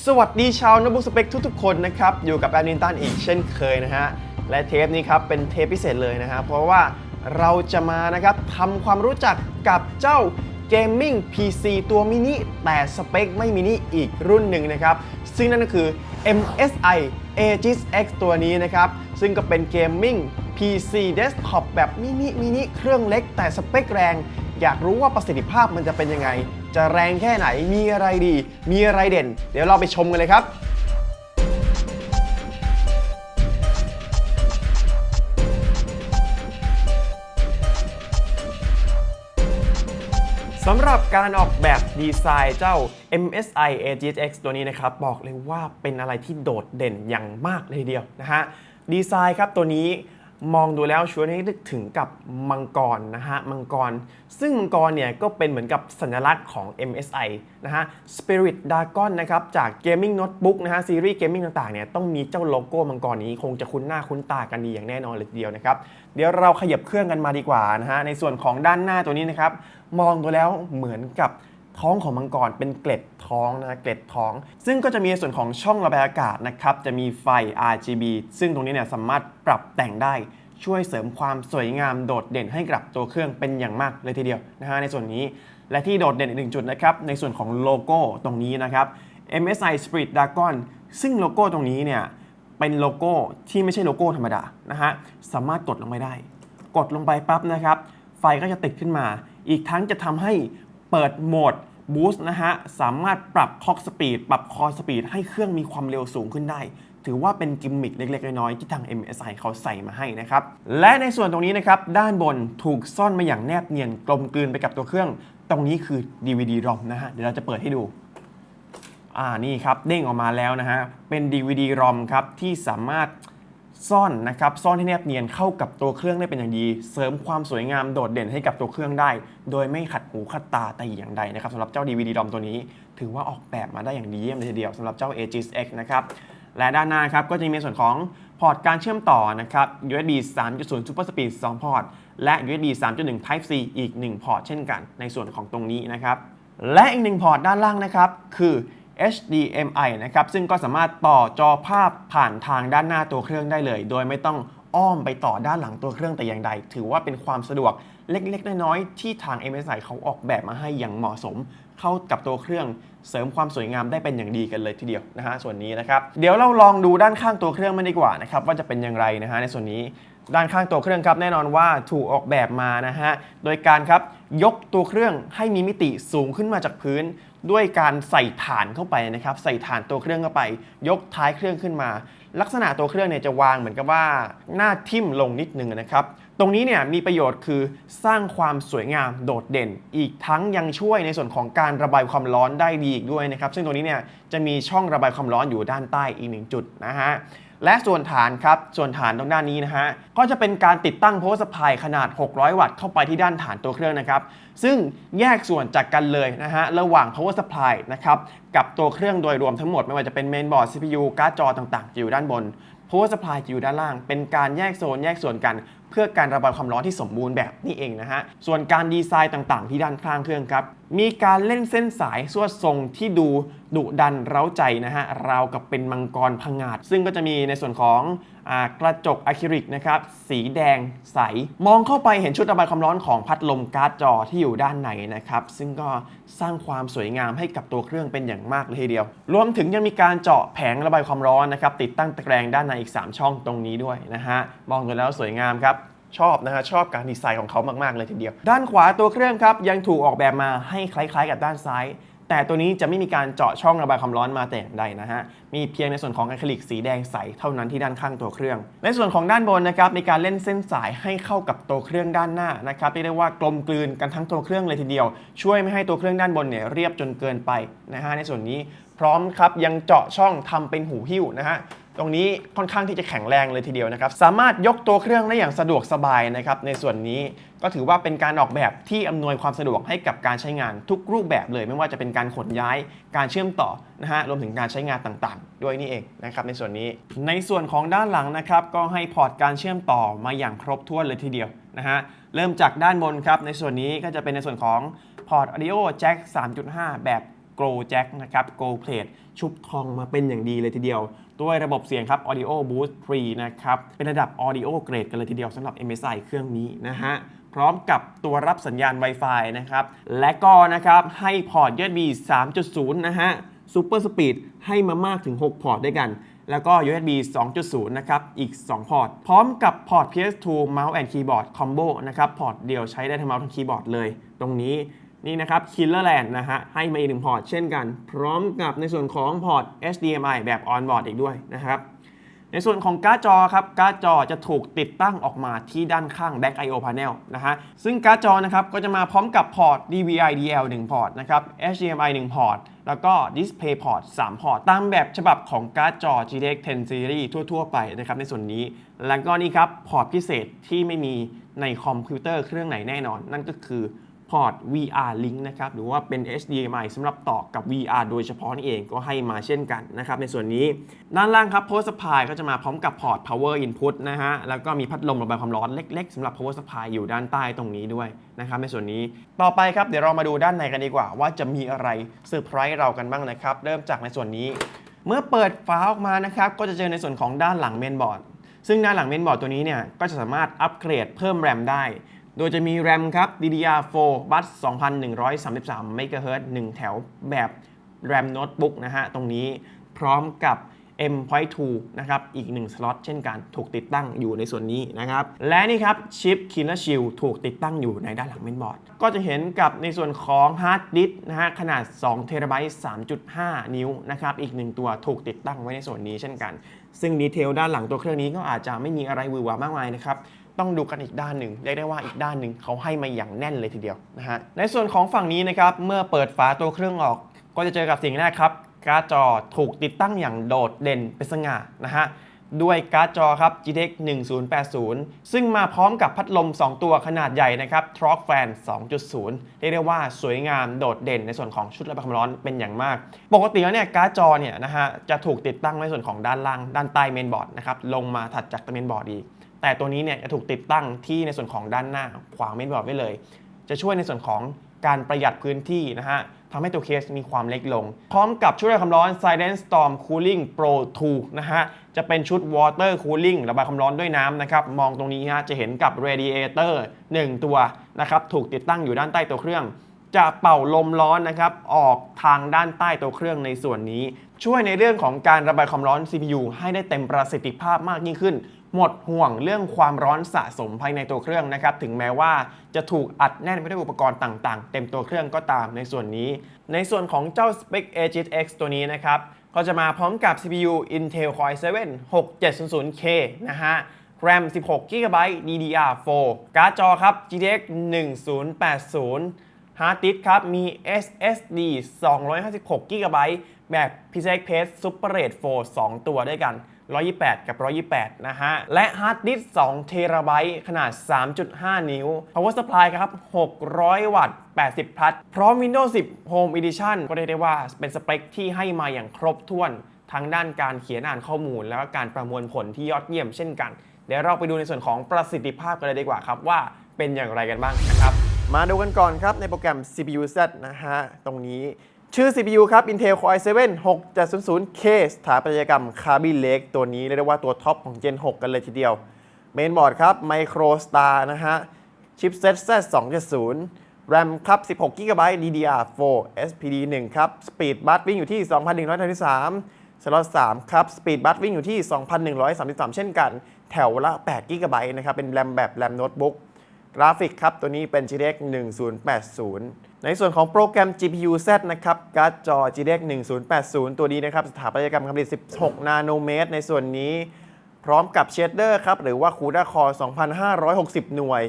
สวัสดีชาวโนบุสเปกทุกๆคนนะครับ อยู่กับแอดมินตันอีกเช่นเคยนะฮะ และเทปนี้ครับ เป็นเทปพิเศษเลยนะฮะ เพราะว่าเราจะมานะครับทำความรู้จักกับเจ้า Gaming PC ตัวมินิ แต่สเปคไม่มินิอีกรุ่นหนึ่งนะครับ ซึ่งนั่นก็คือ MSI Aegis X ตัวนี้นะครับ ซึ่งก็เป็น Gaming PC Desktop แบบมินิมินิเครื่องเล็กแต่สเปคแรง อยากรู้ว่าประสิทธิภาพมันจะเป็นยังไง จะแรงแค่ไหนมีอะไรดี มีอะไรเด่น เดี๋ยวเราไปชมกันเลยครับสำหรับการออกแบบดีไซน์เจ้า MSI AGX ตัวนี้นะครับ บอกเลยว่าเป็นอะไรที่โดดเด่นอย่างมากเลยทีเดียวนะฮะ ดีไซน์ครับตัวนี้ มองดูแล้วชวนให้นึกถึงกับมังกรนะฮะมังกร ซึ่งมังกรเนี่ยก็เป็นเหมือนกับสัญลักษณ์ของ MSI นะฮะ Spirit Dragon นะครับจาก Gaming Notebook นะฮะซีรีส์ Gaming ต่างๆเนี่ยต้องมีเจ้าโลโก้มังกรนี้คงจะคุ้นหน้าคุ้นตากันดีอย่างแน่นอนเลยทีเดียวนะครับ เดี๋ยวเราขยับเครื่องกันมาดีกว่านะฮะในส่วนของด้านหน้าตัวนี้นะครับมองดูแล้วเหมือนกับ ท้องของมังกรเป็นเกล็ดท้องนะเกล็ดท้อง ซึ่งก็จะมีส่วนของช่องระบายอากาศนะครับจะมีไฟ RGB ซึ่งตรงนี้เนี่ยสามารถปรับแต่งได้ช่วยเสริมความสวยงามโดดเด่นให้กับตัวเครื่องเป็นอย่างมากเลยทีเดียวนะฮะในส่วนนี้ และที่โดดเด่นอีกหนึ่งจุดนะครับในส่วนของโลโก้ตรงนี้นะครับ MSI Spirit Dragon ซึ่งโลโก้ตรงนี้เนี่ยเป็นโลโก้ที่ไม่ใช่โลโก้ธรรมดานะฮะสามารถกดลงไปได้ กดลงไปปั๊บนะครับ ไฟก็จะติดขึ้นมา อีกทั้งจะทำให้ เปิดโหมดบูสต์นะฮะ สามารถปรับคอกสปีดปรับคอสปีดให้เครื่องมีความเร็วสูงขึ้นได้ ถือว่าเป็นกิมมิคเล็กๆ น้อยๆ ที่ทาง MSI เขาใส่มาให้นะครับ และในส่วนตรงนี้นะครับ ด้านบนถูกซ่อนมาอย่างแนบเนียนกลมกลืนไปกับตัวเครื่อง ตรงนี้คือ DVD ROM นะฮะ เดี๋ยวเราจะเปิดให้ดูอ่านี่ครับเด้งออกมาแล้วนะฮะเป็น DVD ROM ครับที่สามารถ ซ่อนนะครับซ่อนให้แนบเนียนเข้ากับตัวเครื่องได้เป็นอย่างดี เสริมความสวยงามโดดเด่นให้กับตัวเครื่องได้ โดยไม่ขัดหูขัดตาแต่อย่างใดนะครับสำหรับเจ้า DVD ROM ตัวนี้ ถือว่าออกแบบมาได้อย่างดีเยี่ยมเลยทีเดียวสำหรับเจ้า Aegis X นะครับและด้านหน้าครับก็จะมีส่วนของพอร์ตการเชื่อมต่อนะครับ USB 3.0 Super Speed 2 พอร์ต และ USB 3.1 Type C อีก 1 พอร์ตเช่นกันในส่วนของตรงนี้นะครับ และอีกหนึ่งพอร์ตด้านล่างนะครับ คือ HDMI นะครับซึ่งก็สามารถต่อจอภาพผ่านทางด้านหน้าตัวเครื่องได้เลย โดยไม่ต้องอ้อมไปต่อด้านหลังตัวเครื่องแต่อย่างใด ถือว่าเป็นความสะดวกเล็กๆ น้อยๆ ที่ทาง MSI เขาออกแบบมาให้อย่างเหมาะสม เข้ากับตัวเครื่องเสริมความสวยงามได้เป็นอย่างดีกันเลยทีเดียวนะฮะส่วนนี้นะครับเดี๋ยวเราลองดูด้านข้างตัวเครื่องมันดีกว่านะครับว่าจะเป็นอย่างไรนะฮะในส่วนนี้ด้านข้างตัวเครื่องครับแน่นอนว่าถูกออกแบบมานะฮะโดยการครับยกตัวเครื่องให้มีมิติสูงขึ้นมาจากพื้น ด้วยการใส่ฐานเข้าไปนะครับ ใส่ฐานตัวเครื่องเข้าไป ยกท้ายเครื่องขึ้นมา ลักษณะตัวเครื่องเนี่ยจะวางเหมือนกับว่าหน้าทิ่มลงนิดนึงนะครับ ตรงนี้เนี่ยมีประโยชน์คือสร้างความสวยงามโดดเด่น อีกทั้งยังช่วยในส่วนของการระบายความร้อนได้ดีอีกด้วยนะครับ ซึ่งตรงนี้เนี่ยจะมีช่องระบายความร้อนอยู่ด้านใต้อีกหนึ่งจุดนะฮะ และส่วนฐานครับ ส่วนฐานตรงด้านนี้นะฮะ ก็จะเป็นการติดตั้ง power supply ขนาด 600 วัตต์เข้าไปที่ด้านฐานตัวเครื่องนะครับ ซึ่งแยกส่วนจากกันเลยนะฮะ ระหว่าง power supply นะครับ กับตัวเครื่องโดยรวมทั้งหมด ไม่ว่าจะเป็นเมนบอร์ด CPU การ์ดจอต่างๆ อยู่ด้านบน power supply อยู่ด้านล่าง เป็นการแยกโซนแยกส่วนกัน เพื่อการระบายความร้อนที่สมบูรณ์แบบนี่เองนะฮะ ส่วนการดีไซน์ต่างๆ ที่ด้านข้างเครื่องครับ มีการเล่นเส้นสายสวดทรงที่ดูดุดันเร้าใจนะฮะ ราวกับเป็นมังกรพงาด ซึ่งก็จะมีในส่วนของ กระจกอะคริลิกนะครับสีแดงใส มองเข้าไปเห็นชุดระบายความร้อนของพัดลมการ์ดจอที่อยู่ด้านในนะครับซึ่งก็สร้างความสวยงามให้กับตัวเครื่องเป็นอย่างมากเลยทีเดียว รวมถึงยังมีการเจาะแผงระบายความร้อนนะครับติดตั้งตะแกรงด้านในอีก 3 ช่องตรงนี้ด้วยนะฮะมองดูแล้วสวยงามครับชอบนะฮะชอบการดีไซน์ของเขามาก ๆ เลยทีเดียว ด้านขวาตัวเครื่องครับยังถูกออกแบบมาให้คล้าย ๆ กับด้านซ้าย แต่ตัวนี้จะไม่มีการเจาะช่องระบายความร้อนมาแต่อย่างใดนะฮะ มีเพียงในส่วนของอะคริลิกสีแดงใสเท่านั้นที่ด้านข้างตัวเครื่อง ในส่วนของด้านบนนะครับมีการเล่นเส้นสายให้เข้ากับตัวเครื่องด้านหน้านะครับเรียกได้ว่ากลมกลืนกันทั้งตัวเครื่องเลยทีเดียว ช่วยไม่ให้ตัวเครื่องด้านบนเนี่ยเรียบจนเกินไปนะฮะในส่วนนี้พร้อมครับยังเจาะช่องทำเป็นหูหิ้วนะฮะ ตรงนี้ค่อนข้างที่จะแข็งแรงเลยทีเดียวนะครับ สามารถยกตัวเครื่องได้อย่างสะดวกสบายนะครับ ในส่วนนี้ก็ถือว่าเป็นการออกแบบที่อำนวยความสะดวกให้กับการใช้งานทุกรูปแบบเลย ไม่ว่าจะเป็นการขนย้ายการเชื่อมต่อนะฮะรวมถึงการใช้งานต่างๆ ด้วยนี่เองนะครับในส่วนนี้ ในส่วนของด้านหลังนะครับก็ให้พอร์ตการเชื่อมต่อมาอย่างครบถ้วนเลยทีเดียวนะฮะเริ่มจากด้านบนครับในส่วนนี้ก็จะเป็นในส่วนของพอร์ต audio jack 3.5 แบบก Grow Jack นะครับ Gold Plate ชุบทองมาเป็นอย่างดีเลยทีเดียว ด้วยระบบเสียงครับ Audio Boost 3นะครับ เป็นระดับ Audio Grade กันเลยทีเดียวสำหรับ MSI เครื่องนี้นะฮะ พร้อมกับตัวรับสัญญาณ Wi-Fi นะครับ และก็นะครับให้พอร์ต USB 3.0 นะฮะ Super Speed ให้มามากถึง 6 พอร์ตด้วยกันแล้วก็ USB 2.0 นะครับ อีก 2 พอร์ต พร้อมกับพอร์ต PS2 Mouse and Keyboard Combo นะครับ พอร์ตเดียวใช้ได้ทั้งเมาส์ทั้งคีย์บอร์ดเลย ตรงนี้ นี่นะครับ Killerland นะฮะ ให้มาอีกหนึ่งพอร์ตเช่นกัน พร้อมกับในส่วนของพอร์ต HDMI แบบ on board อีกด้วยนะครับ ในส่วนของการ์ดจอครับ การ์ดจอจะถูกติดตั้งออกมาที่ด้านข้าง Back I/O Panel นะฮะ ซึ่งการ์ดจอนะครับก็จะมาพร้อมกับพอร์ต DVI DL 1 พอร์ตนะครับ HDMI 1 พอร์ต แล้วก็ Display Port 3 พอร์ต ตามแบบฉบับของการ์ดจอ GTX 10 Series ทั่ว ๆ ไปนะครับในส่วนนี้ แล้วก็นี่ครับพอร์ตพิเศษที่ไม่มีในคอมพิวเตอร์เครื่องไหนแน่นอน นั่นก็คือ พอร์ต VR Link นะครับหรือว่าเป็น HDMI สำหรับต่อกับ VR โดยเฉพาะนี่เองก็ให้มาเช่นกันนะครับในส่วนนี้ด้านล่างครับ Power Supply ก็จะมาพร้อมกับพอร์ต Power Input นะฮะแล้วก็มีพัดลมระบายความร้อนเล็กๆสำหรับ Power Supply อยู่ด้านใต้ตรงนี้ด้วยนะครับในส่วนนี้ต่อไปครับเดี๋ยวเรามาดูด้านในกันดีกว่า ว่าจะมีอะไรเซอร์ไพรส์เรากันบ้างนะครับ เริ่มจากในส่วนนี้ เมื่อเปิดฝาออกมานะครับก็จะเจอในส่วนของด้านหลังเมนบอร์ดซึ่งด้านหลังเมนบอร์ดตัวนี้เนี่ยก็จะสามารถอัปเกรดเพิ่มแรมได้ โดยจะมีแรมครับ DDR4 บัส2133 MHz 1 แถวแบบแรมโน้ตบุ๊กนะฮะ ตรงนี้พร้อมกับ M.2 นะครับ อีก 1 สล็อตเช่นกัน ถูกติดตั้งอยู่ในส่วนนี้นะครับ และนี่ครับ ชิป Killer Shield ถูกติดตั้งอยู่ในด้านหลังเมนบอร์ด ก็จะเห็นกับในส่วนของฮาร์ดดิสนะฮะ ขนาด2 t b 3.5 นิ้วนะครับ อีก 1 ตัวถูกติดตั้งไว้ในส่วนนี้เช่นกัน ซึ่งดีเทลด้านหลังตัวเครื่องนี้ก็อาจจะไม่มีอะไรวือหวามากมายนะครับ ต้องดูกันอีกด้านหนึ่งเรียกได้ว่าอีกด้านหนึ่งเขาให้มาอย่างแน่นเลยทีเดียวนะฮะในส่วนของฝั่งนี้นะครับเมื่อเปิดฝาตัวเครื่องออก ก็จะเจอกับสิ่งแรกครับการ์ดจอถูกติดตั้งอย่างโดดเด่นเป็นสง่านะฮะด้วยการ์ดจอครับ GTX 1080 ซึ่งมาพร้อมกับพัดลม 2 ตัวขนาดใหญ่นะครับ Torque Fan 2.0 เรียกได้ว่าสวยงามโดดเด่นในส่วนของชุดระบายความร้อนเป็นอย่างมาก ปกติแล้วเนี่ยการ์ดจอเนี่ยนะฮะจะถูกติดตั้งไว้ในส่วนของด้านล่าง ด้านใต้เมนบอร์ดนะครับลงมาถัดจากตเมนบอร์ดอีก แต่ตัวนี้เนี่ยจะถูกติดตั้งที่ในส่วนของด้านหน้าขวางเมนบอร์ดไว้เลย จะช่วยในส่วนของการประหยัดพื้นที่นะฮะทำให้ตัวเคสมีความเล็กลง พร้อมกับชุดระบายความร้อน Silent Storm Cooling Pro 2 นะฮะ จะเป็นชุด Water Cooling ระบายความร้อนด้วยน้ำนะครับ มองตรงนี้ฮะจะเห็นกับ Radiator 1 ตัวนะครับ ถูกติดตั้งอยู่ด้านใต้ตัวเครื่อง จะเป่าลมร้อนนะครับ ออกทางด้านใต้ตัวเครื่องในส่วนนี้ ช่วยในเรื่องของการระบายความร้อน CPU ให้ได้เต็มประสิทธิภาพมากยิ่งขึ้น หมดห่วงเรื่องความร้อนสะสมภายในตัวเครื่องนะครับ ถึงแม้ว่าจะถูกอัดแน่นไปด้วยอุปกรณ์ต่างๆ เต็มตัวเครื่องก็ตามในส่วนนี้ ในส่วนของเจ้า Spec Agit X ตัวนี้นะครับ ก็จะมาพร้อมกับ CPU Intel Core i7 6700K นะฮะ RAM 16 GB DDR4 การ์ดจอครับ GTX 1080 ฮาร์ดดิสครับ มี SSD 256 GB แบบ PCI Express Super Rate 4 2 ตัวด้วยกัน 128 กับ 128 นะฮะ และฮาร์ดดิสก์2 t b ขนาด 3.5 นิ้ว Power Supply ครับ 600 วัตต์ 80 พลัส พร้อม Windows 10 Home Edition ก็เรียกได้ว่าเป็นสเปคที่ให้มาอย่างครบถ้วนทั้งด้านการเขียนอ่านข้อมูล แล้วก็การประมวลผลที่ยอดเยี่ยมเช่นกัน เดี๋ยวเราไปดูในส่วนของประสิทธิภาพกันเลยดีกว่าครับว่าเป็นอย่างไรกันบ้างนะครับ มาดูกันก่อนครับในโปรแกรม CPU Z นะฮะ ตรงนี้ ชื่อ CPU ครับ Intel Core i7 6700K สถาปัตยกรรม Kaby Lake ตัวนี้เรียกได้ว่าตัวท็อปของ Gen 6 กันเลยทีเดียวเมนบอร์ดครับ Micro Star นะฮะ Chipset Z 270 RAM ครับ 16 GB DDR4 SPD 1 ครับ Speed Bus วิ่งอยู่ที่ 2,133สล็อต3ครับ Speed Bus วิ่งอยู่ที่ 2,133 เช่นกัน แถวละ8 GB นะครับ เป็นแรมแบบแรมโน้ตบุ๊ กราฟิกครับ ตัวนี้เป็น GTX 1080 ในส่วนของโปรแกรม GPU Z นะครับ การ์ดจอ GTX 1080 ตัวนี้นะครับ สถาปัตยกรรมการผลิต16 นาโนเมตร ในส่วนนี้พร้อมกับเชดเดอร์ครับ หรือว่า CUDA Core 2,560 หน่วย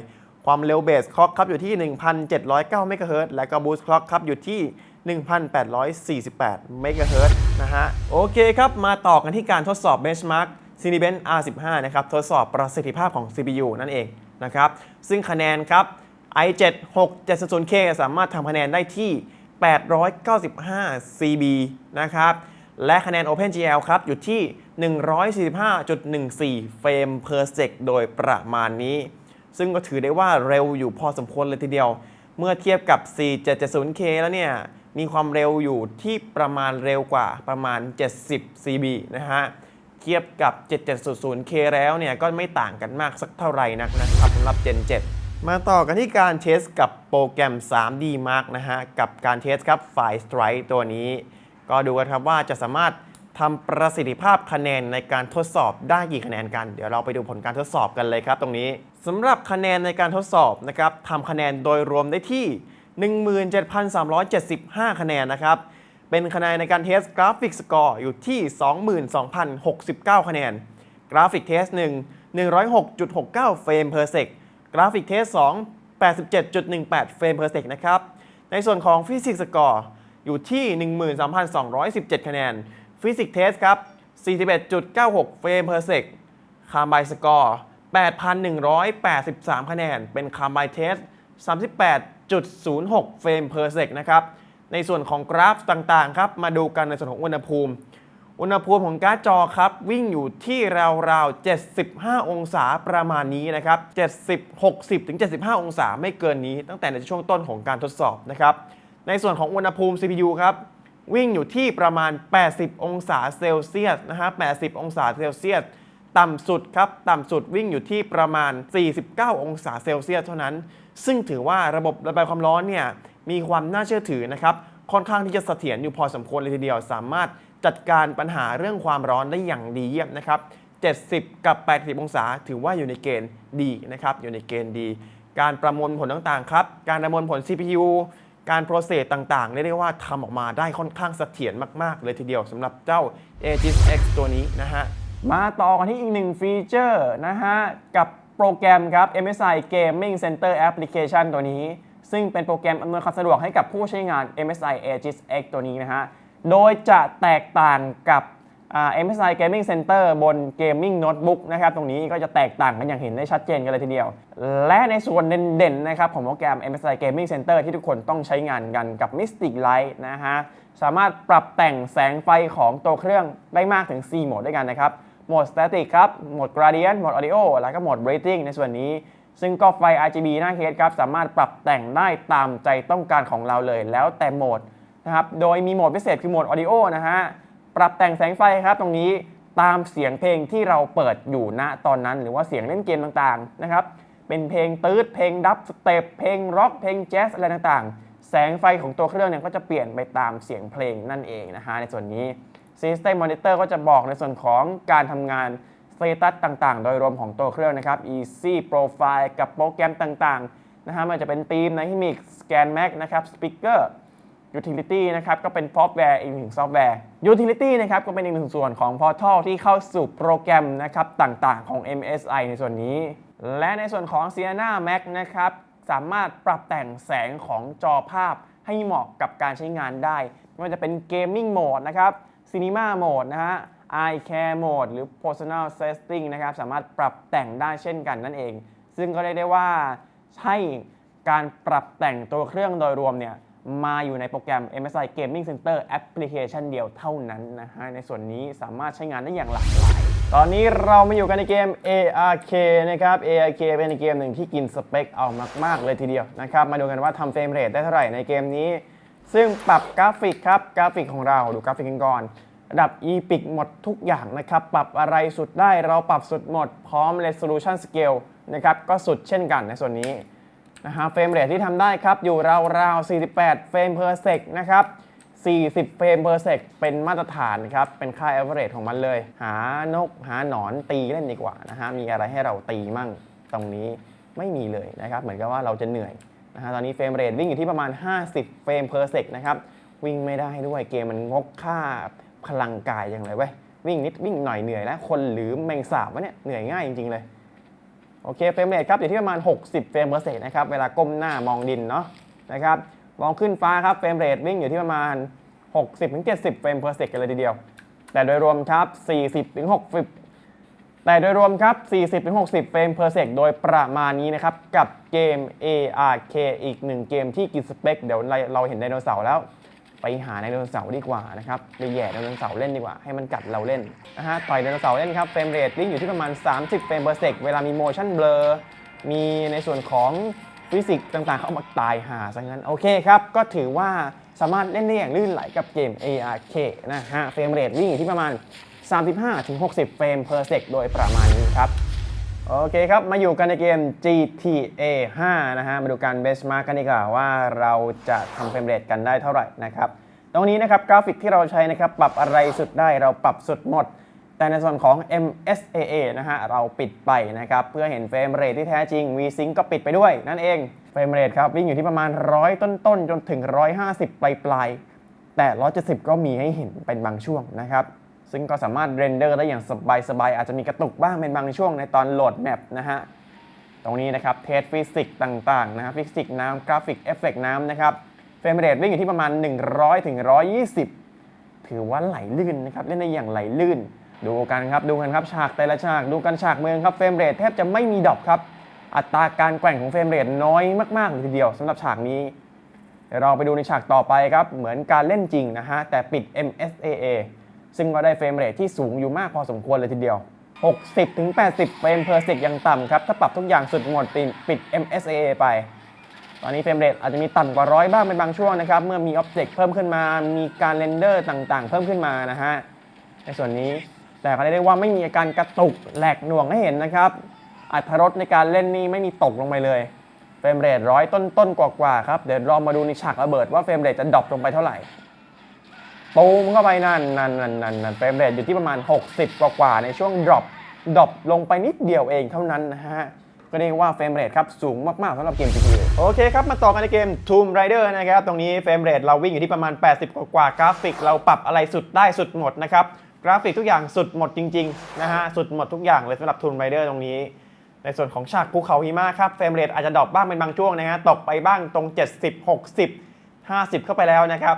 ความเร็วเบสคล็อกครับ อยู่ที่ 1,709 เมกะเฮิรตซ์และก็บูสต์คล็อกครับ อยู่ที่1,848 เมกะเฮิรตซ์นะฮะ โอเคครับ มาต่อกันที่การทดสอบ Benchmark Cinebench R15 นะครับ ทดสอบประสิทธิภาพของ CPU นั่นเอง นะครับ ซึ่งคะแนนครับ i7 6700K สามารถทำคะแนนได้ที่ 895 CB นะครับ และคะแนน OpenGL ครับ อยู่ที่ 145.14 เฟรม per sec โดยประมาณนี้ ซึ่งก็ถือได้ว่าเร็วอยู่พอสมควรเลยทีเดียว เมื่อเทียบกับ 4770K แล้วเนี่ย มีความเร็วอยู่ที่ประมาณเร็วกว่าประมาณ 70 CB นะฮะ เทียบกับ 7700K แล้วเนี่ยก็ไม่ต่างกันมากสักเท่าไหร่นักนะครับสำหรับ Gen 7มาต่อกันที่การเทสกับโปรแกรม 3D Mark นะฮะ กับการเทสครับไฟล์ Strike ตัวนี้ ก็ดูกันครับว่าจะสามารถทำประสิทธิภาพคะแนนในการทดสอบได้กี่คะแนนกัน เดี๋ยวเราไปดูผลการทดสอบกันเลยครับตรงนี้สำหรับคะแนนในการทดสอบนะครับทำคะแนนโดยรวมได้ที่ 17,375 คะแนนนะครับ เป็นคะแนนในการเทสกราฟิกสกอร์อยู่ที่ 22,069 คะแนน กราฟิกเทส 1 106.69 เฟรม per sec กกราฟิกเทส 2 87.18 เฟรม per sec นะครับ ในส่วนของฟิสิกส์สกอร์อยู่ที่ 13,217 คะแนน ฟิสิกส์เทสครับ 41.96 เฟรม per sec คาร์บายสกอร์ 8,183 คะแนน เป็นคาร์บายเทส 38.06 เฟรม per sec นะครับ ในส่วนของกราฟต่างๆครับมาดูกันในส่วนของอุณหภูมิ อุณหภูมิของการ์ดจอครับ วิ่งอยู่ที่ราวๆ 75 องศาประมาณนี้นะครับ 70 60 ถึง 75 องศาไม่เกินนี้ ตั้งแต่ในช่วงต้นของการทดสอบนะครับ ในส่วนของอุณหภูมิ CPU ครับวิ่งอยู่ที่ประมาณ 80 องศาเซลเซียสนะฮะ 80 องศาเซลเซียส ต่ำสุดครับ ต่ำสุดวิ่งอยู่ที่ประมาณ 49 องศาเซลเซียสเท่านั้น ซึ่งถือว่าระบบระบายความร้อนเนี่ย มีความน่าเชื่อถือนะครับค่อนข้างที่จะเสถียรอยู่พอสมควรเลยทีเดียว สามารถจัดการปัญหาเรื่องความร้อนได้อย่างดีเยี่ยมนะครับ 70 กับ 80 องศา ถือว่าอยู่ในเกณฑ์ดีนะครับอยู่ในเกณฑ์ดี การประมวลผลต่างๆครับการประมวลผล CPU การโปรเซสต่างๆเรียกได้ว่าทำออกมาได้ค่อนข้างเสถียรมากๆ เลยทีเดียวสำหรับเจ้า Aegis X ตัวนี้นะฮะมาต่อกันที่อีกหนึ่งฟีเจอร์นะฮะกับโปรแกรมครับ MSI Gaming Center Application ตัวนี้ ซึ่งเป็นโปรแกรมอำนวยความสะดวกให้กับผู้ใช้งาน MSI Aegis X ตัวนี้นะฮะ โดยจะแตกต่างกับ MSI Gaming Center บน Gaming Notebook นะครับ ตรงนี้ก็จะแตกต่างกันอย่างเห็นได้ชัดเจนกันเลยทีเดียว และในส่วนเด่นๆนะครับของโปรแกรม MSI Gaming Center ที่ทุกคนต้องใช้งานกันกับ Mystic Light นะฮะ สามารถปรับแต่งแสงไฟของตัวเครื่องได้มากถึง 4 โหมดด้วยกันนะครับ โหมด Static ครับ โหมด Gradient โหมด Audio แล้วก็โหมด Breathing ในส่วนนี้ ซึ่งก็ไฟ RGB หน้าเคสครับสามารถปรับแต่งได้ตามใจต้องการของเราเลย แล้วแต่โหมดนะครับโดยมีโหมดพิเศษคือโหมด Audio นะฮะปรับแต่งแสงไฟครับตรงนี้ตามเสียงเพลงที่เราเปิดอยู่ณตอนนั้น หรือว่าเสียงเล่นเกมต่างๆนะครับเป็นเพลงตืดเพลงดับสเต็ปเพลงร็อกเพลงแจ๊สอะไรต่างๆ แสงไฟของตัวเครื่องเนี่ยก็จะเปลี่ยนไปตามเสียงเพลงนั่นเองนะฮะในส่วนนี้ System Monitor ก็จะบอกในส่วนของการทำงาน สเตตัสต่างๆ โดยรวมของตัวเครื่องนะครับ Easy Profile กับโปรแกรมต่างๆนะฮะมันจะเป็นธีม Dynamic Scan Max นะครับ Speaker Utility นะครับก็เป็นซอฟต์แวร์อีกหนึ่งซอฟต์แวร์ Utility นะครับก็เป็นอีกหนึ่งส่วนของ Portal ที่เข้าสู่โปรแกรมนะครับต่างๆ ของ MSI ในส่วนนี้ และในส่วนของ Sienna Max นะครับสามารถปรับแต่งแสงของจอภาพให้เหมาะกับการใช้งานได้ ไม่ว่าจะเป็น Gaming Mode นะครับ Cinema Mode นะฮะ Eye Care Mode หรือ Personal Setting นะครับสามารถปรับแต่งได้เช่นกันนั่นเอง ซึ่งก็เรียกได้ว่าใช่การปรับแต่งตัวเครื่องโดยรวมเนี่ยมาอยู่ในโปรแกรม MSI Gaming Center Application เดียวเท่านั้นนะฮะ ในส่วนนี้สามารถใช้งานได้อย่างหลากหลาย ตอนนี้เรามาอยู่กันในเกม ARK นะครับ ARK เป็นเกมหนึ่งที่กินสเปคเอามาก ๆ เลยทีเดียวนะครับ มาดูกันว่าทำเฟรมเรทได้เท่าไหร่ในเกมนี้ ซึ่งปรับกราฟิกครับ กราฟิกของเราดูกราฟิกกันก่อน ดับ EPIC หมดทุกอย่างนะครับ ปรับอะไรสุดได้เราปรับสุดหมด พร้อม Resolution Scale นะครับก็สุดเช่นกันในส่วนนี้นะฮะเฟรมเรทที่ทำได้ครับ อยู่ราวๆ 48 เฟรม per sec นะครับ 40 เฟรม per sec เป็นมาตรฐานครับ เป็นค่า average ของมันเลย หานกหาหนอนตีเล่นดีกว่านะฮะ มีอะไรให้เราตีมั่งตรงนี้ไม่มีเลยนะครับ เหมือนกับว่าเราจะเหนื่อยนะฮะ ตอนนี้เฟรมเรทวิ่งอยู่ที่ประมาณ 50 เฟรม per sec นะครับ วิ่งไม่ได้ด้วยเกมมันงกค่า พลังกายอย่างไรเว้ยวิ่งนิดวิ่งหน่อยเหนื่อยแล้วคนหรือแมงสาบวะเนี่ยเหนื่อยง่ายจริง ๆ เลย โอเคเฟรมเรทครับอยู่ที่ประมาณ 60 เฟรม per second นะครับเวลาก้มหน้ามองดินเนาะนะครับมองขึ้นฟ้าครับเฟรมเรทวิ่งอยู่ที่ประมาณ 60-70 เฟรม per second กันเลยทีเดียว แต่โดยรวมครับ 40-60แต่โดยรวมครับ 40-60 เฟรม per second โดยประมาณนี้นะครับ กับเกม ARK อีกหนึ่งเกมที่กินสเปค เดี๋ยวเราเห็นไดโนเสาร์แล้ว ไปหาไดโนเสาร์ดีกว่านะครับไปแย่ไดโนเสาร์เล่นดีกว่าให้มันกัดเราเล่นนะฮะต่อยไดโนเสาร์เล่นครับเฟรมเรทวิ่งอยู่ที่ประมาณ 30 เฟรม per sec เวลามี motion blur มีในส่วนของฟิสิกส์ต่างๆ เข้ามาตายหาซะงั้น โอเคครับ ก็ถือว่าสามารถเล่นได้อย่างลื่นไหลกับเกม ARK นะฮะเฟรมเรทวิ่งอยู่ที่ประมาณ 35-60 เฟรม per sec โดยประมาณนี้ครับ โอเคครับ มาอยู่กันในเกม GTA 5 นะฮะ มาดูการเบสมาร์กกันดีกว่าว่าเราจะทำเฟรมเรทกันได้เท่าไหร่นะครับ ตรงนี้นะครับกราฟิกที่เราใช้นะครับ ปรับอะไรสุดได้เราปรับสุดหมด แต่ในส่วนของ MSAA นะฮะ เราปิดไปนะครับ เพื่อเห็นเฟรมเรทที่แท้จริง VSync ก็ปิดไปด้วย นั่นเอง เฟรมเรทครับ วิ่งอยู่ที่ประมาณ 100 ต้นๆ จนถึง 150 ปลายๆแต่ 170 ก็มีให้เห็นเป็นบางช่วงนะครับ ซึ่งก็สามารถเรนเดอร์ได้อย่างสบายๆอาจจะมีกระตุกบ้างเป็นบางช่วงในตอนโหลดแมปนะฮะตรงนี้นะครับเทสฟิสิกส์ต่างๆนะครับฟิสิกส์น้ำกราฟิกเอฟเฟกน้ำนะครับเฟรมเรทวิ่งอยู่ที่ประมาณ 100ถึง120 ถือว่าไหลลื่นนะครับเล่นได้อย่างไหลลื่น ดูกันครับดูกันครับฉากแต่ละฉากดูกันฉากเมืองครับเฟรมเรทแทบจะไม่มีดรอปครับอัตราการแกว่งของเฟรมเรทน้อยมากๆเลยทีเดียวสำหรับฉากนี้เดี๋ยวเราไปดูในฉากต่อไปครับเหมือนการเล่นจริงนะฮะแต่ปิด MSAA ซึ่งก็ได้เฟรมเรทที่สูงอยู่มากพอสมควรเลยทีเดียว 60-80 เฟรม per sec ยังต่ำครับ ถ้าปรับทุกอย่างสุดหมดปิดปิด MSAA ไป ตอนนี้เฟรมเรทอาจจะมีต่ำกว่าร้อยบ้างเป็นบางช่วงนะครับ เมื่อมีอ็อบเจกต์เพิ่มขึ้นมา มีการเรนเดอร์ต่างๆ เพิ่มขึ้นมานะฮะ ในส่วนนี้ แต่ก็เรียกได้ว่าไม่มีอาการกระตุกแหลกหน่วงให้เห็นนะครับ อัตรสในการเล่นนี่ไม่มีตกลงไปเลยเฟรมเรทร้อยต้นๆกว่าๆครับ เดี๋ยวลองมาดูในฉากระเบิดว่าเฟรมเรทจะดรอปลงไปเท่าไหร่ ปูมเข้าไปนั่นนั่นนั่นนั่นนั่นเฟรมเรทอยู่ที่ประมาณ 60 กว่ากว่าในช่วงดรอปดรอปลงไปนิดเดียวเองเท่านั้นนะฮะ ก็เรียกว่าเฟรมเรทครับ สูงมาก ๆสำหรับเกม GTA โอเคครับ มาต่อกันในเกม Tomb Raider นะครับ ตรงนี้เฟรมเรทเราวิ่งอยู่ที่ประมาณ 80 กว่ากว่ากราฟิก เราปรับอะไรสุดได้สุดหมดนะครับ กราฟิกทุกอย่างสุดหมดจริง ๆ นะฮะ สุดหมดทุกอย่างเลยสำหรับ Tomb Raider ตรงนี้ ในส่วนของฉากภูเขาหิมะครับเฟรมเรทอาจจะดรอปบ้างเป็นบางช่วงนะฮะตกไปบ้างตรง 70 60 50 เข้าไปแล้วนะครับ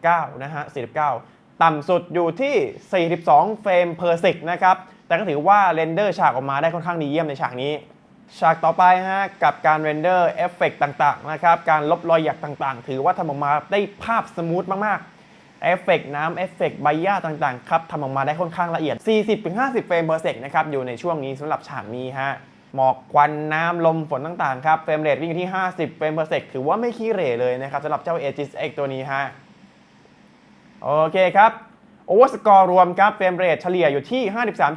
49 นะฮะ 49 ต่ำสุดอยู่ที่ 42 เฟรม per sec นะครับ แต่ก็ถือว่าเรนเดอร์ฉากออกมาได้ค่อนข้างดีเยี่ยมในฉากนี้ ฉากต่อไปฮะกับการเรนเดอร์เอฟเฟกต่างๆนะครับ การลบรอยหยักต่างๆ ถือว่าทำออกมาได้ภาพสมูทมากๆ เอฟเฟกน้ำเอฟเฟกใบหญ้าต่างๆครับทำออกมาได้ค่อนข้างละเอียด 40-50 เฟรม per sec นะครับอยู่ในช่วงนี้สำหรับฉากนี้ฮะหมอกควันน้ำลมฝนต่างๆ ครับ เฟรมเรทวิ่งอยู่ที่ 50 เฟรม per sec ถือว่าไม่ขี้เหร่เลยนะครับสำหรับเจ้า Aegis X ตัวนี้ฮะ โอเคครับโอเวอร์สกอร์รวมครับเฟรมเรทเฉลี่ยอยู่ที่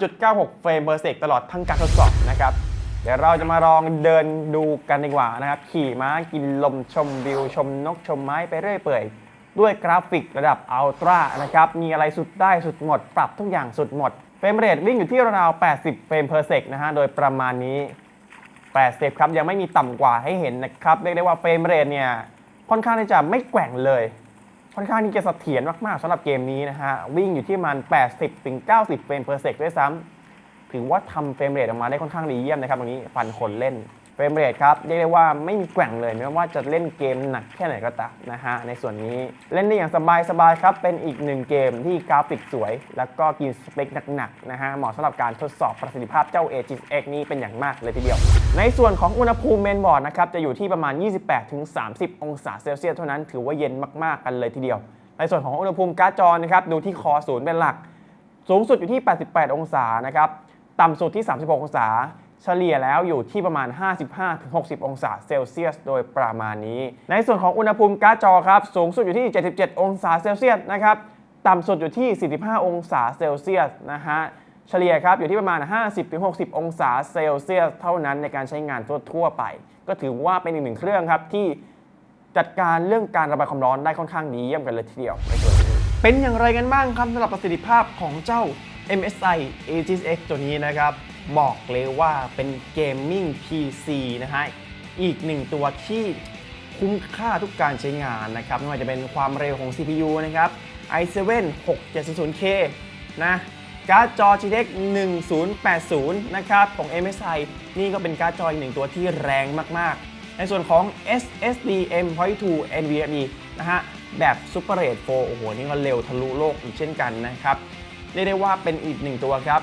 53.96 เฟรม per sec ตลอดทั้งการทดสอบนะครับ เดี๋ยวเราจะมาลองเดินดูกันดีกว่านะครับ ขี่ม้ากินลมชมวิว ชมนกชมไม้ไปเรื่อยเปื่อยด้วยกราฟิกระดับอัลตร้านะครับ มีอะไรสุดได้สุดหมด ปรับทุกอย่างสุดหมด เฟรมเรทวิ่งอยู่ที่ราว80 เฟรม per sec นะฮะ โดยประมาณนี้ 80 ครับ ยังไม่มีต่ำกว่าให้เห็นนะครับ เรียกได้ว่าเฟรมเรทเนี่ย ค่อนข้างที่จะไม่แกว่งเลย ค่อนข้างที่จะเสถียรมากๆสำหรับเกมนี้นะฮะ วิ่งอยู่ที่ประมัน 80 ถึง 90 เฟรมเพอร์เซกด้วยซ้ำถือว่าทำเฟรมเรทออกมาได้ค่อนข้างดีเยี่ยมนะครับตรงนี้ฟันคนเล่น เฟรมเรทครับเรียกได้ว่าไม่มีแกว่งเลยไม่ว่าจะเล่นเกมหนักแค่ไหนก็ตามนะฮะในส่วนนี้เล่นได้อย่างสบายๆครับเป็นอีกหนึ่งเกมที่กราฟิกสวย แล้วก็กินสเปคหนักๆนะฮะเหมาะสำหรับการทดสอบประสิทธิภาพเจ้า a g x นี้เป็นอย่างมากเลยทีเดียว ในส่วนของอุณหภูมิเมนบอร์ดนะครับจะอยู่ที่ประมาณ 28-30 องศาเซลเซียสเท่านั้นถือว่าเย็นมากๆกันเลยทีเดียว ในส่วนของอุณหภูมิการ์ดจอนะครับดูที่คอศูนย์เป็นหลัก สูงสุดอยู่ที่ 88 องศานะครับต่ำสุดที่ 36 องศา เฉลี่ยแล้วอยู่ที่ประมาณ 55-60 องศาเซลเซียส โดยประมาณนี้ ในส่วนของอุณหภูมิการ์ดจอครับ สูงสุดอยู่ที่ 77 องศาเซลเซียสนะครับ ต่ำสุดอยู่ที่ 45 องศาเซลเซียสนะฮะเฉลี่ยครับอยู่ที่ประมาณ 50-60 องศาเซลเซียส เท่านั้นในการใช้งานทั่วๆไป ก็ถือว่าเป็นอีกหนึ่งเครื่องครับที่จัดการเรื่องการระบายความร้อนได้ค่อนข้างดีเยี่ยมกันเลยทีเดียวในส่วนี้เป็นอย่างไรกันบ้างครับสำหรับประสิทธิภาพของเจ้า MSI Aegis X ตัวนี้นะครับ บอกเลยว่าเป็นเกมมิ่ง PC นะฮะ อีกหนึ่งตัวที่คุ้มค่าทุกการใช้งานนะครับ ไม่ว่าจะเป็นความเร็วของ CPU นะครับ i7 6700K นะการ์ดจอ GTX 1080 นะครับ ของ MSI นี่ก็เป็นการ์ดจออีกหนึ่งตัวที่แรงมาก ๆ ในส่วนของ SSD M.2 NVMe นะฮะ แบบ Super Red 4โอ้โห นี่ก็เร็วทะลุโลกอีกเช่นกันนะครับ เรียกได้ว่าเป็นอีกหนึ่งตัวครับ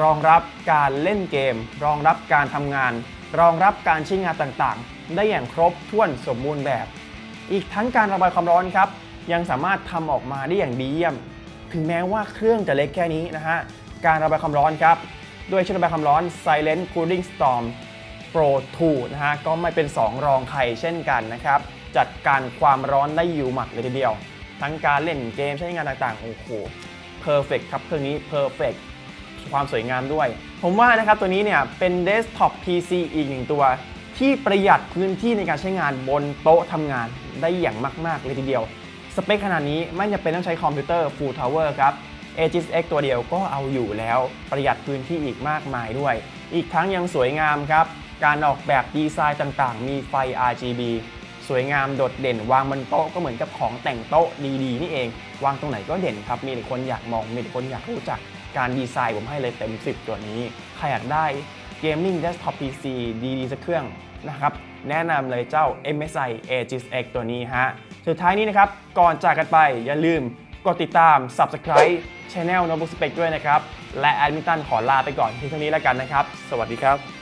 รองรับการเล่นเกม รองรับการทำงาน รองรับการใช้งานต่างๆ ได้อย่างครบถ้วนสมบูรณ์แบบ อีกทั้งการระบายความร้อนครับ ยังสามารถทำออกมาได้อย่างดีเยี่ยม ถึงแม้ว่าเครื่องจะเล็กแค่นี้นะฮะ การระบายความร้อนครับ ด้วยชุดระบายความร้อน Silent Cooling Storm Pro 2 นะฮะ ก็ไม่เป็น 2 รองใครเช่นกันนะครับ จัดการความร้อนได้อยู่หมัดเลยทีเดียว ทั้งการเล่นเกมใช้งานต่างๆ โอ้โหเพอร์เฟกครับเครื่องนี้เพอร์เฟก ความสวยงามด้วย ผมว่านะครับตัวนี้เนี่ยเป็นเดสก์ท็อป PC อีกหนึ่งตัว ที่ประหยัดพื้นที่ในการใช้งานบนโต๊ะทำงานได้อย่างมาก ๆ เลยทีเดียว สเปคขนาดนี้ไม่จำเป็นต้องใช้คอมพิวเตอร์ Full Tower ครับ Aegis X ตัวเดียวก็เอาอยู่แล้วประหยัดพื้นที่อีกมากมายด้วย อีกทั้งยังสวยงามครับ การออกแบบดีไซน์ต่างๆ มีไฟ RGB สวยงามโดดเด่นวางบนโต๊ะก็เหมือนกับของแต่งโต๊ะดีๆนี่เอง วางตรงไหนก็เด่นครับ มีแต่คนอยากมองมีแต่คนอยากรู้จัก การดีไซน์ผมให้เลยเต็ม 10 ตัวนี้ ใครอยากได้เกมมิ่ง Desktop PC ดีๆสักเครื่องนะครับ แนะนำเลยเจ้า MSI Aegis X ตัวนี้ฮะ สุดท้ายนี้นะครับ ก่อนจากกันไปอย่าลืมกดติดตาม Subscribe Channel n o b o o k Spec ด้วยนะครับ และแอดมินตันขอลาไปก่อนที่เท่านี้แล้วกันนะครับ สวัสดีครับ